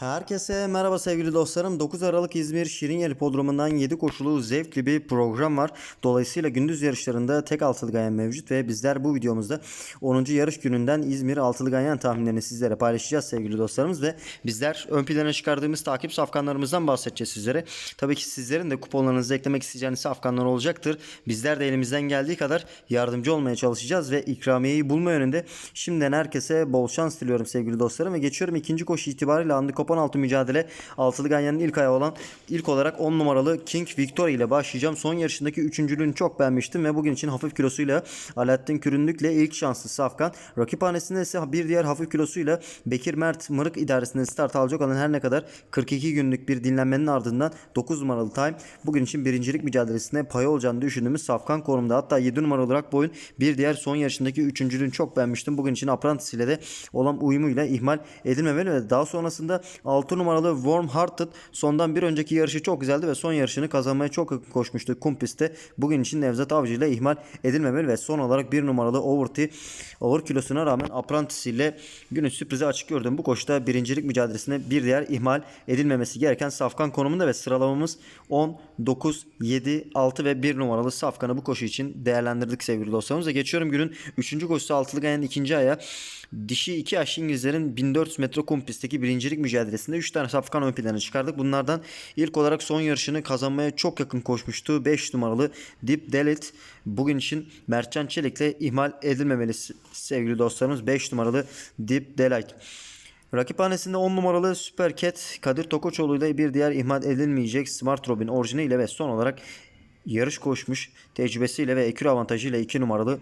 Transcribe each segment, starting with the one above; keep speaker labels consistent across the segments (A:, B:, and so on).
A: Herkese merhaba sevgili dostlarım. 9 Aralık İzmir Şirinyeli Podromu'ndan 7 koşulu zevkli bir program var. Dolayısıyla gündüz yarışlarında tek altılı ganyan mevcut ve bizler bu videomuzda 10. yarış gününden İzmir altılı ganyan tahminlerini sizlere paylaşacağız sevgili dostlarımız ve bizler ön plana çıkardığımız takip safkanlarımızdan bahsedeceğiz sizlere. Tabii ki sizlerin de kuponlarınızı eklemek isteyeceğiniz safkanlar olacaktır. Bizler de elimizden geldiği kadar yardımcı olmaya çalışacağız ve ikramiyeyi bulma yönünde şimdiden herkese bol şans diliyorum sevgili dostlarım ve geçiyorum ikinci koşu itibariyle handikap 16 mücadele altılı ganyanın ilk ayağı olan ilk olarak 10 numaralı King Victoria ile başlayacağım. Son yarışındaki üçüncülüğünü çok beğenmiştim ve bugün için hafif kilosuyla Alaaddin Kürünlük'le ilk şanslı Safkan. Rakiphanesinde ise bir diğer hafif kilosuyla Bekir Mert Mırık idaresinde start alacak olan her ne kadar 42 günlük bir dinlenmenin ardından 9 numaralı Time bugün için birincilik mücadelesine pay olacağını düşündüğümüz Safkan konumda. Hatta 7 numaralı olarak boyun bir diğer son yarışındaki üçüncülüğünü çok beğenmiştim. Bugün için Apprentice ile de olan uyumuyla ihmal edilmemeli ve daha sonrasında 6 numaralı Warm Hearted sondan bir önceki yarışı çok güzeldi ve son yarışını kazanmaya çok yakın koşmuştu kum pistte. Bugün için Nevzat Avcı ile ihmal edilmemeli ve son olarak 1 numaralı Overty over kilosuna rağmen Apprentice ile günün sürprizi açık gördüm. Bu koşuda birincilik mücadelesine bir diğer ihmal edilmemesi gereken Safkan konumunda ve sıralamamız 10, 9, 7, 6 ve 1 numaralı Safkan'ı bu koşu için değerlendirdik sevgili dostlarımız. Ve geçiyorum günün 3. koşusu altılı gayanın ikinci aya. Dişi 2 yaş İngilizlerin 1400 metre kum pistteki birincilik mücadelesinde 3 tane Safkan ön plana çıkardık. Bunlardan ilk olarak son yarışını kazanmaya çok yakın koşmuştu. 5 numaralı Deep Delit bugün için Mertcan Çelik'le ihmal edilmemeli sevgili dostlarımız. 5 numaralı Deep Delight. Rakiphanesinde 10 numaralı Super Cat Kadir Tokoçoğlu ile bir diğer ihmal edilmeyecek Smart Robin orijini ile ve son olarak yarış koşmuş tecrübesiyle ve ekür avantajıyla 2 numaralı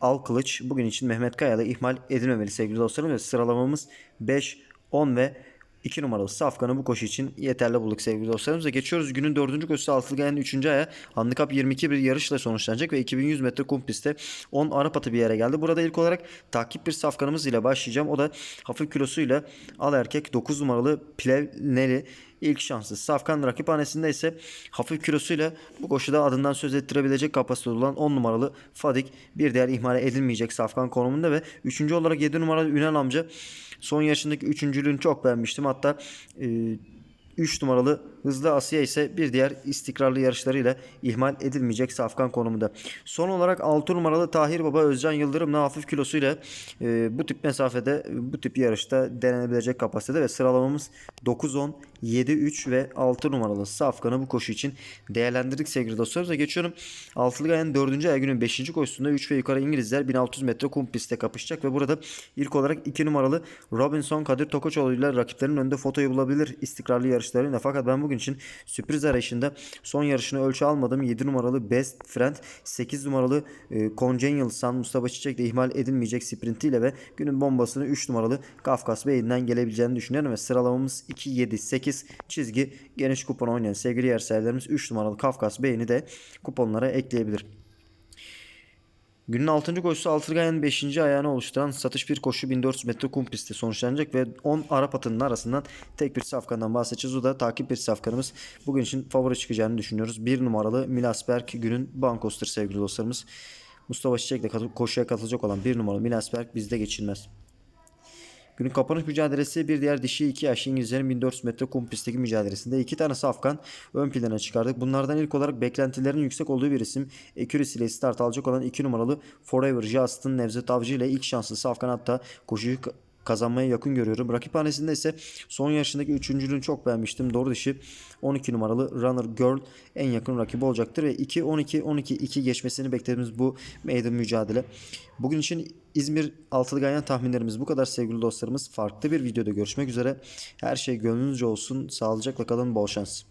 A: Al Kılıç bugün için Mehmet Kaya'da ihmal edilmemeli sevgili dostlarım sıralamamız 5, 10 ve 2 numaralı Safkan'ı bu koşu için yeterli bulduk sevgili dostlarımız. Ve geçiyoruz günün 4. koşusu altılı gayanın 3. aya. Handikap 22 bir yarışla sonuçlanacak ve 2100 metre kum pistte 10 Arap atı bir yere geldi. Burada ilk olarak takip bir Safkan'ımız ile başlayacağım. O da hafif kilosuyla al erkek 9 numaralı Plevneli ilk şansı. Safkan rakiphanesinde ise hafif kilosuyla bu koşuda adından söz ettirebilecek kapasitede olan 10 numaralı Fadik bir diğer ihmale edilmeyecek Safkan konumunda ve 3. olarak 7 numaralı Ünal amca son yaşındaki üçüncülüğünü çok beğenmiştim. Hatta e, 3 numaralı Hızlı Asya ise bir diğer istikrarlı yarışlarıyla ihmal edilmeyecek Safkan konumunda. Son olarak 6 numaralı Tahir Baba Özcan Yıldırım'la hafif kilosuyla e, bu tip mesafede bu tip yarışta denenebilecek kapasitede ve sıralamamız 9-10, 7-3 ve 6 numaralı Safkan'ı bu koşu için değerlendirdik sevgili dostlarım. Ve geçiyorum. Altılı Gayan'ın 4. ay günün 5. koşusunda 3 ve yukarı İngilizler 1600 metre kum pistte kapışacak ve burada ilk olarak 2 numaralı Robinson Kadir Tokoçoğlu ile rakiplerinin önünde fotoyu bulabilir istikrarlı yarışlarıyla. Fakat ben bugün için sürpriz arayışında son yarışını ölçü almadım. 7 numaralı Best Friend, 8 numaralı e, Congenial Sun Mustafa Çiçek de ihmal edilmeyecek sprintiyle ve günün bombasını 3 numaralı Kafkas Bey'inden gelebileceğini düşünüyorum ve sıralamamız 2, 7, 8 çizgi geniş kupon oynayan sevgili yer sahiplerimiz 3 numaralı Kafkas Bey'ini de kuponlara ekleyebilir. Günün 6. koşusu Altırgay'ın 5. ayağını oluşturan satış bir koşu 1400 metre kum pisti sonuçlanacak ve 10 Arap atının arasından tek bir safkandan bahsedeceğiz. O da takip bir safkanımız. Bugün için favori çıkacağını düşünüyoruz. 1 numaralı Milasberg günün bankostur sevgili dostlarımız. Mustafa Çiçek de koşuya katılacak olan 1 numaralı Milasberg bizde geçilmez. Günün kapanış mücadelesi bir diğer dişi 2 yaş İngilizlerin 1400 metre kum pistteki mücadelesinde iki tane safkan ön plana çıkardık. Bunlardan ilk olarak beklentilerin yüksek olduğu bir isim Ekürisi ile start alacak olan 2 numaralı Forever Justin Nevzat Avcı ile ilk şanslı safkan hatta koşuyu kazanmaya yakın görüyorum. Rakiphanesinde ise son yarışındaki üçüncülüğünü çok beğenmiştim. Doğru dişi 12 numaralı Runner Girl en yakın rakibi olacaktır ve 2-12-12-2 geçmesini beklediğimiz bu meydan mücadele. Bugün için İzmir Altılı Ganyan tahminlerimiz bu kadar sevgili dostlarımız. Farklı bir videoda görüşmek üzere. Her şey gönlünüzce olsun. Sağlıcakla kalın. Bol şans.